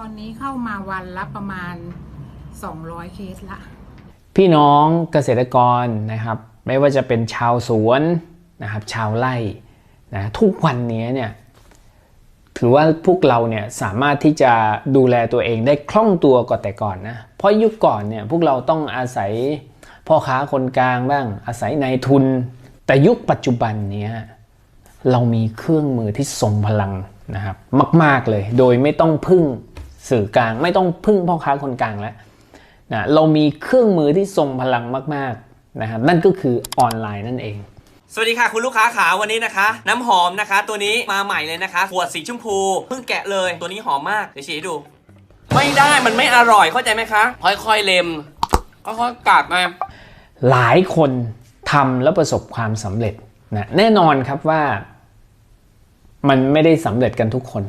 อนี้เข้ามาวันละประมาณ 200 เคสละ พี่น้องเกษตรกรนะครับ ไม่ว่าจะเป็นชาวสวนนะครับ ชาวไร่นะทุกวันนี้เนี่ยถือว่าพวกเราเนี่ยสามารถที่จะดูแลตัวเองได้คล่องตัวกว่าแต่ก่อนนะ เพราะยุคก่อนเนี่ยพวกเราต้องอาศัยพ่อค้าคนกลางบ้าง อาศัยนายทุน แต่ยุคปัจจุบันเนี้ยเรามีเครื่องมือที่ทรงพลังนะครับมาก ๆเลย โดยไม่ต้องพึ่ง สื่อกลางไม่ต้องพึ่งพ่อค้าคนกลางแล้วนะเรามีเครื่องมือที่ทรงพลังมากๆนะครับนั่นก็คือออนไลน์นั่นเองสวัสดีค่ะคุณลูกค้าขาวันนี้นะคะ น้ำหอมนะคะ ตัวนี้มาใหม่เลยนะคะขวดสีชมพูเพิ่งแกะเลยตัวนี้หอมมากเดี๋ยวฉีดให้ดู ไม่ได้มันไม่อร่อยเข้าใจไหมคะค่อยๆเล็มค่อยๆกัดมาหลายคนทำแล้วประสบความสำเร็จนะแน่นอนครับว่า มันไม่ได้สำเร็จกันทุกคน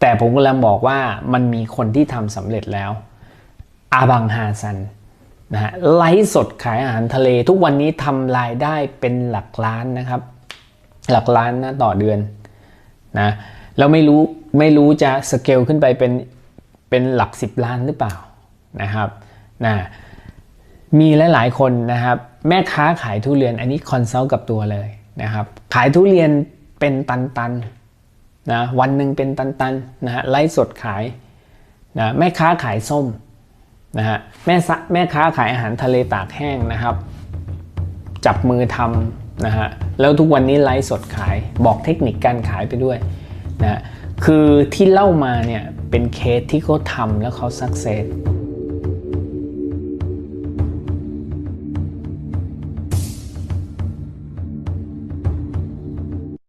แต่ผมกำลังบอกว่ามันมีคนที่ทำสำเร็จแล้วอาบังฮาซันนะฮะไลฟ์สดขายอาหารทะเลทุกวันนี้ทำรายได้เป็นหลักล้านนะครับ หลักล้านนะต่อเดือนนะแล้วไม่รู้ไม่รู้จะสเกลขึ้นไปเป็นเป็นหลัก 10 ล้านหรือเปล่านะครับนะมีหลาย ๆ คนนะครับ แม่ค้าขายทุเรียนอันนี้คอนซัลท์กับตัวเลยนะครับ ขายทุเรียนเป็นตัน ๆ นะวันหนึ่งเป็นตันๆนะฮะไลฟ์สดขายนะแม่ค้าขายส้มนะฮะแม่ซะแม่ค้าขายอาหารทะเลตากแห้งนะครับ จับมือทำนะฮะแล้วทุกวันนี้ไลฟ์สดขายบอกเทคนิคการขายไปด้วยนะฮะคือที่เล่ามาเนี่ยเป็นเคสที่เขาทำแล้วเขาสักเซส